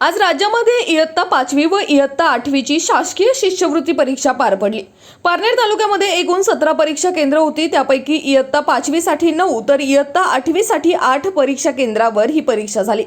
आज राज्यामध्ये इयत्ता पाचवी व इयत्ता आठवीची शासकीय शिष्यवृत्ती परीक्षा पार पडली. पारनेर तालुक्यामध्ये एकूण सतरा परीक्षा केंद्र होती. त्यापैकी इयत्ता पाचवीसाठी नऊ तर इयत्ता आठवीसाठी आठ परीक्षा केंद्रावर ही परीक्षा झाली.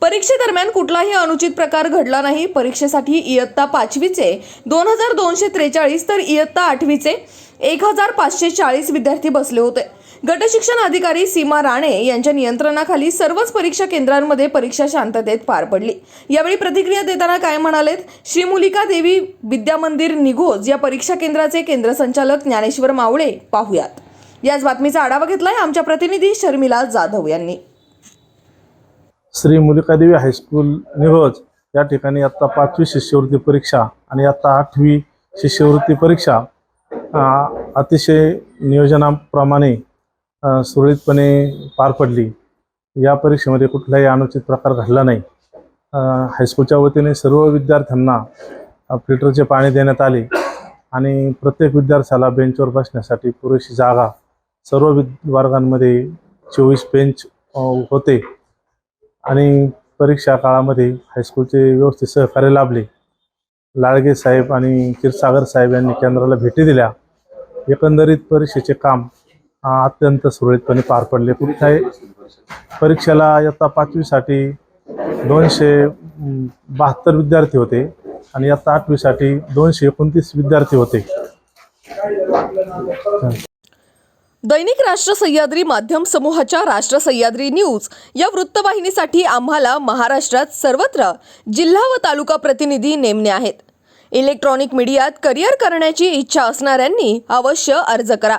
परीक्षेदरम्यान कुठलाही अनुचित प्रकार घडला नाही. परीक्षेसाठी इयत्ता पाचवीचे दोन हजार दोनशे त्रेचाळीस तर इयत्ता आठवीचे एक हजार पाचशे चाळीस विद्यार्थी बसले होते. गटशिक्षण अधिकारी सीमा राणे यांच्या नियंत्रणाखाली सर्वच परीक्षा केंद्रांमध्ये परीक्षा शांततेत पार पडली. यावेळी प्रतिक्रिया देताना काय म्हणालेत? श्रीमुलिका देवी विद्यामंदिर निघोज या परीक्षा केंद्राचे केंद्र संचालक ज्ञानेश्वर मावळे पाहुयात. याच बातमीचा आढावा घेतलाय आमच्या प्रतिनिधी शर्मिला जाधव यांनी. Shri Mulikadevi high school Nighoj. या ठिकाणी आत्ता पाचवी शिष्यवृत्ती परीक्षा आणि आत्ता आठवी शिष्यवृत्ती परीक्षा अतिशय नियोजनाप्रमाणे सुरळीतपणे पार पडली. या परीक्षेमध्ये कुठलाही अनुचित प्रकार घडला नाही. हायस्कूलच्या वतीने सर्व विद्यार्थ्यांना फिल्टरचे पाणी देण्यात आले आणि प्रत्येक विद्यार्थ्याला बेंचवर बसण्यासाठी पुरेशी जागा सर्व विद वर्गांमध्ये चोवीस बेंच होते. आणि परीक्षा काळामध्ये हायस्कूलचे व्यवस्थित सहकार्य लाभले. लाडगे साहेब आणि क्षीरसागर साहेब यांनी केंद्राला भेटी दिल्या. एकंदरीत परीक्षेचे काम अत्यंत सुरळीतपणे पार पडले. कुठल्याही परीक्षेला इयत्ता पाचवीसाठी दोनशे बहात्तर विद्यार्थी होते आणि इयत्ता आठवीसाठी दोनशे एकोणतीस विद्यार्थी होते. दैनिक राष्ट्र सह्याद्री माध्यम समूहाच्या राष्ट्र सह्याद्री न्यूज या वृत्तवाहिनीसाठी आम्हाला महाराष्ट्रात सर्वत्र जिल्हा व तालुका प्रतिनिधी नेमणे आहेत. इलेक्ट्रॉनिक मीडियात करिअर करण्याची इच्छा असणाऱ्यांनी अवश्य अर्ज करा.